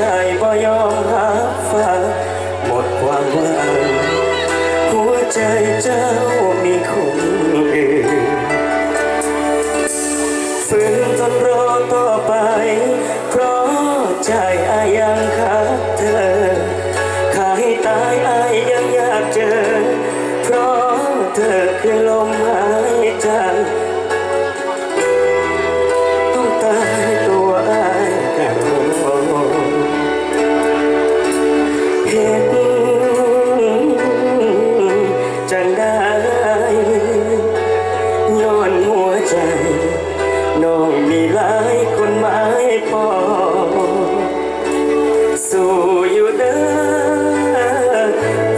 ใจบ่ยอมรับฟังหมดความหวังหัวใจเจ้ามีคนอื่นฝืนจนรอต่อไป เด้อ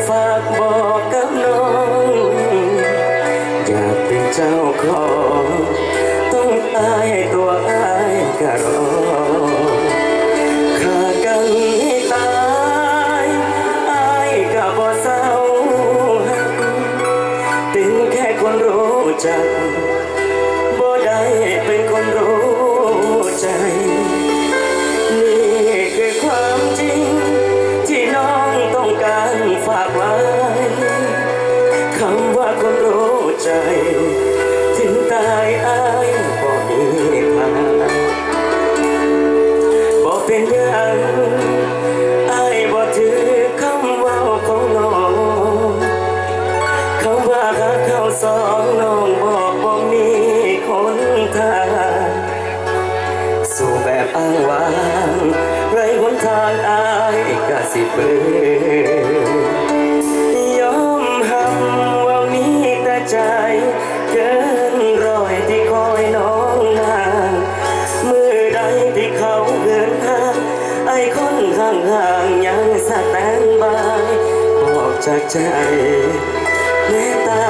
ฝากบอกกับน้อง อยากเป็นเจ้าของ ต้องตายตัวอายก็รอขาดกันให้ตายอายก็บ่เศร้าหักเป็นแค่คนรู้จัก ใจ ถึงตายอายบ่มีทางบ่เป็นยังอายบ่ถือคำว่าของน้องคำว่ารักเขาสองน้องบอกบ่มีคนทางสู่แบบอ้างว้างไรหนทางอายก็สิเปิด คนห่างห่างยังสแตนบายออกจากใจเม้ตายอา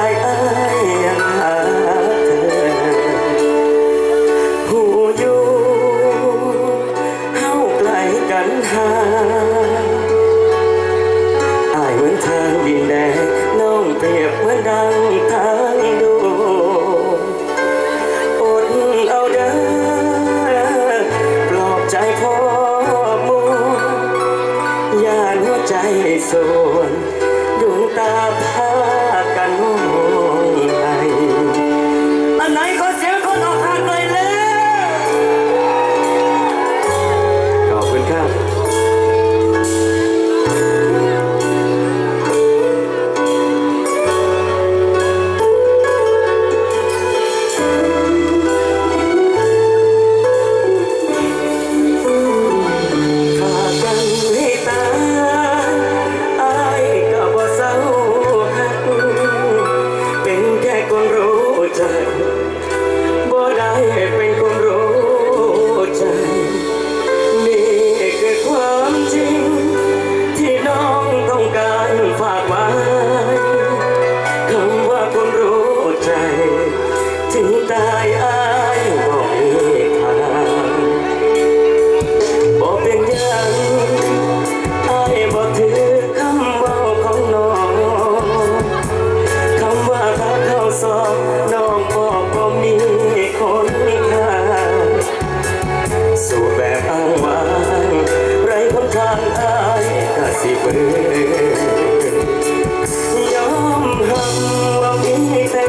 ส่วนดวงตาพา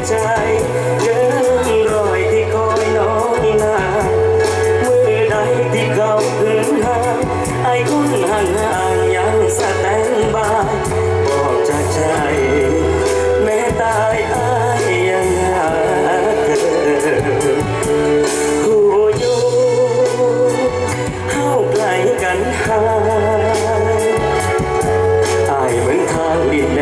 ใจเกินร้อยที่คอยน้องนานมือใดที่เขาคืนห่างไอ้คนห่างห่างยังสแตนบายบอกจากใจแม้ตายอายยังหาเธอหูอยู่เฮาไกลกันห่างอายเหมือนทางดินแด